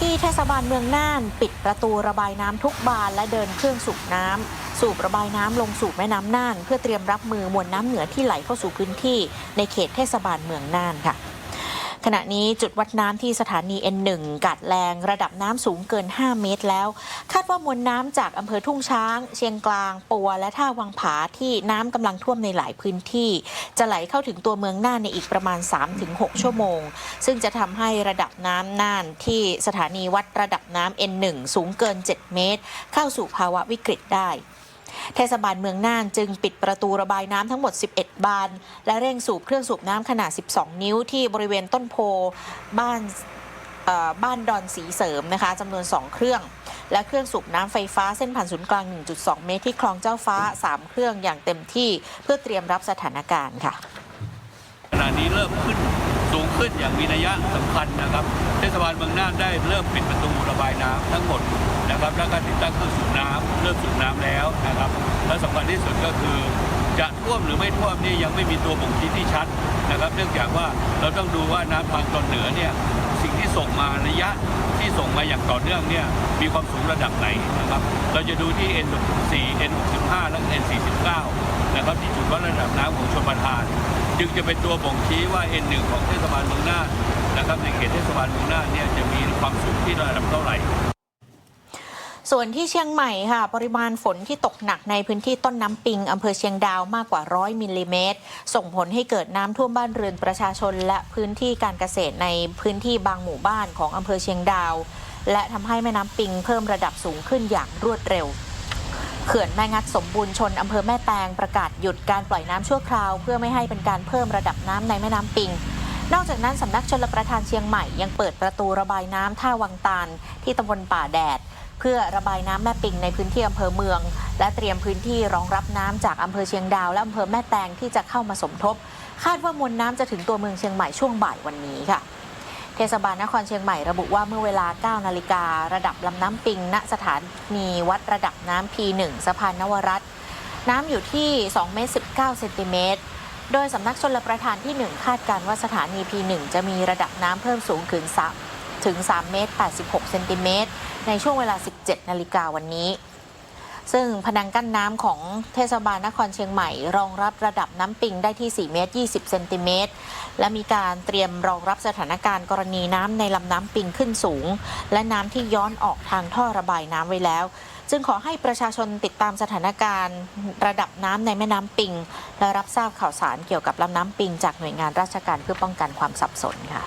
ที่เทศบาลเมืองน่าน ปิดประตูระบายน้ำทุกบานและเดินเครื่องสูบน้ำสูบระบายน้ำลงสู่แม่น้ำน่าน เพื่อเตรียมรับมือมวลน้ำเหนือที่ไหลเข้าสู่พื้นที่ในเขตเทศบาลเมืองน่านค่ะ ขณะนี้จุดวัดน้ำที่สถานี N1 กาดแรงระดับน้ำสูงเกิน 5 เมตรแล้ว คาดว่ามวลน้ำจากอำเภอทุ่งช้าง เชียงกลาง ปัว และท่าวังผาที่น้ำกำลังท่วมในหลายพื้นที่ จะไหลเข้าถึงตัวเมืองน่านในอีกประมาณ 3-6 ชั่วโมง ซึ่งจะทำให้ระดับน้ำน่านที่สถานีวัดระดับน้ำ N1 สูงเกิน 7 เมตร เข้าสู่ภาวะวิกฤตได้ เทศบาลเมืองน่านจึงปิดประตูระบายน้ำทั้งหมด 11 บาน และเร่งสูบเครื่องสูบน้ำขนาด 12 นิ้วที่บริเวณต้นโพบ้านบ้านดอนสีเสริมนะคะจำนวน 2 เครื่อง และเครื่องสูบน้ำไฟฟ้าเส้นผ่านศูนย์กลาง 1.2 เมตรที่คลองเจ้าฟ้า 3 เครื่องอย่างเต็มที่เพื่อเตรียมรับสถานการณ์ค่ะขณะนี้เริ่มขึ้นสูงขึ้นอย่างมีนัยสำคัญนะครับ เทศบาลเมืองน่านได้เริ่มปิดประตูระบายน้ำทั้งหมด นะครับแล้วก็ติดตั้งเครื่องสูบน้ำเริ่มสูบน้ำแล้วนะครับ และสำคัญที่สุดก็คือ จะท่วมหรือไม่ท่วมนี่ยังไม่มีตัวบ่งชี้ที่ชัดนะครับ เนื่องจากว่าเราต้องดูว่าน้ำทางตอนเหนือเนี่ยสิ่งที่ส่งมาระยะที่ส่งมาอย่างต่อเนื่องเนี่ยมีความสูงระดับไหนนะครับ เราจะดูที่ N64 N65 และ N49 นะครับที่จุดวัดระดับน้ำของชลประทาน จึงจะเป็นตัวบ่งชี้ว่า N1 ของเทศบาลเมืองน่านนะครับในเขตเทศบาลเมืองน่านเนี่ยจะมีความสูงที่ระดับเท่าไหร่ ส่วนที่เชียงใหม่ค่ะ ปริมาณฝนที่ตกหนักในพื้นที่ต้นน้ำปิงอำเภอเชียงดาวมากกว่า100มิลลิเมตร ส่งผลให้เกิดน้ำท่วมบ้านเรือนประชาชน และพื้นที่การเกษตรในพื้นที่บางหมู่บ้านของอำเภอเชียงดาว และทำให้แม่น้ำปิงเพิ่มระดับสูงขึ้นอย่างรวดเร็วเขื่อนแม่งัดสมบูรณ์ชนอำเภอแม่แตงประกาศหยุดการปล่อยน้ำชั่วคราว เพื่อไม่ให้เป็นการเพิ่มระดับน้ำในแม่น้ำปิง นอกจากนั้นสำนักชลประทานเชียงใหม่ยังเปิดประตูระบายน้ำท่าวังตาลที่ตำบลป่าแดด เพื่อระบายน้ำแม่ปิงในพื้นที่อำเภอเมือง และเตรียมพื้นที่รองรับน้ำจากอำเภอเชียงดาวและอำเภอแม่แตงที่จะเข้ามาสมทบ คาดว่ามวลน้ำจะถึงตัวเมืองเชียงใหม่ช่วงบ่ายวันนี้ค่ะเทศบาลนครเชียงใหม่ระบุว่าเมื่อเวลา 9 นาฬิการะดับลำน้ำปิง ณสถานีวัดระดับน้ำ P1 สะพานนวรัตน์น้ำอยู่ที่2เมตร19เซนติเมตรโดยสำนักชลประทานที่ 1 คาดการณ์ว่าสถานี P1 จะมีระดับน้ำเพิ่มสูงขึ้น3 ถึง 3 เมตร 86 เซนติเมตร ในช่วงเวลา 17 นาฬิกาวันนี้ ซึ่งพนังกั้นน้ำของเทศบาลนครเชียงใหม่ รองรับระดับน้ำปิงได้ที่ 4 เมตร 20 เซนติเมตร และมีการเตรียมรองรับสถานการณ์กรณีน้ำในลำน้ำปิงขึ้นสูง และน้ำที่ย้อนออกทางท่อระบายน้ำไว้แล้วจึงขอให้ประชาชนติดตามสถานการณ์ ระดับน้ำในแม่น้ำปิง และรับทราบข่าวสารเกี่ยวกับลำน้ำปิง จากหน่วยงานราชการเพื่อป้องกันความสับสนค่ะ